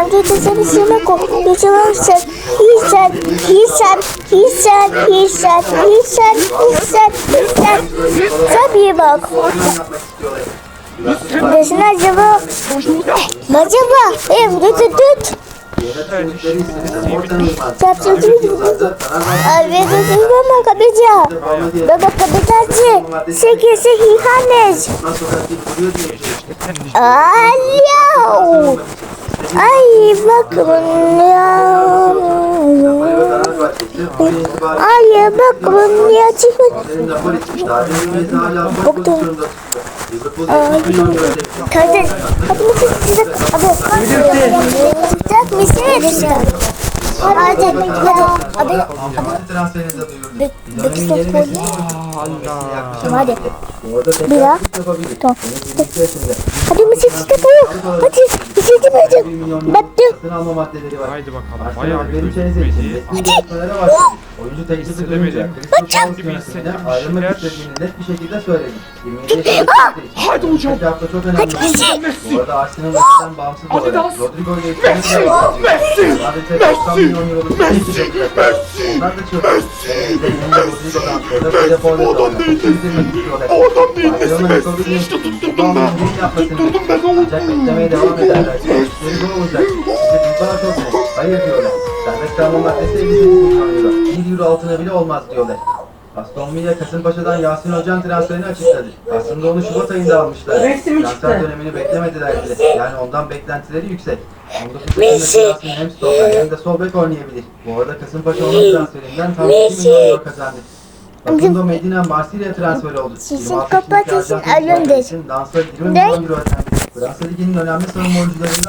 Amca tasarı yemek o. Yaşamamsın. Hisset, hisset, hisset, hisset, hisset, hisset, hisset. Tabii bak. Десь на живо. На живо. Эй, вот это тут. Bir şey Elbette sizden kapıcı. Baba kapıcı. Sekesi hihanes. Alo. Ay bakın ya. Ay bakın ya çıkın. Kardeş, hadi mısın size? Abi, çıkacak mısın? Hadi, hadi, hadi. Hadi. Yapabilir. Tamam. 22 yaşında. Hadi mısın size? Hadi, bir şey demedim. 1 milyon Battı. satın alma maddeleri var. Haydi bakalım. Bayağı bir Veriçeniz sözleşmeydi. Oyuncu Palace hissettim yönetiminden bir ayrılmak şeyler. istediğini net bir şekilde söyledi. 27 yaşında Hadi hocam. Çok önemli. Messi. Bu arada Arsenal maçtan bağımsız Hadi olarak. Rodrigo ile Messi. Messi. Adeta 90 milyon euroluk bir teklif ettiler. Onlar da. Ellerinde Rodrigo transferde böyle forvet oynadı. Bitirmek istiyorlar. Barcelona yapabildiği işte tuttum ben. Tuttum ben Ancak beklemeye devam ederler. Zor olacak. Çok. Hayır diyorlar. Serbest maddesi 58 milyon euro. 1 euro altına bile olmaz diyorlar. Aston Villa Kasımpaşa'dan Yasin Hoca'nın transferini açıkladı. Aslında onu Şubat ayında almışlar. Transfer dönemini beklemediler bile. Yani ondan beklentileri yüksek. 19 yaşındaki Yasin hem stoper hem de sol bek oynayabilir. Bu arada Kasımpaşa onun transferinden tam 2 milyon euro kazandı. Facundo Medina Marsilya transferi oldu. Sizin 26 kapatın, yaşındaki Arjantin alın forvet de. için Dansa 20 Ne? milyon euro ödendi. Fransa Ligi'nin önemli savunma oyuncularından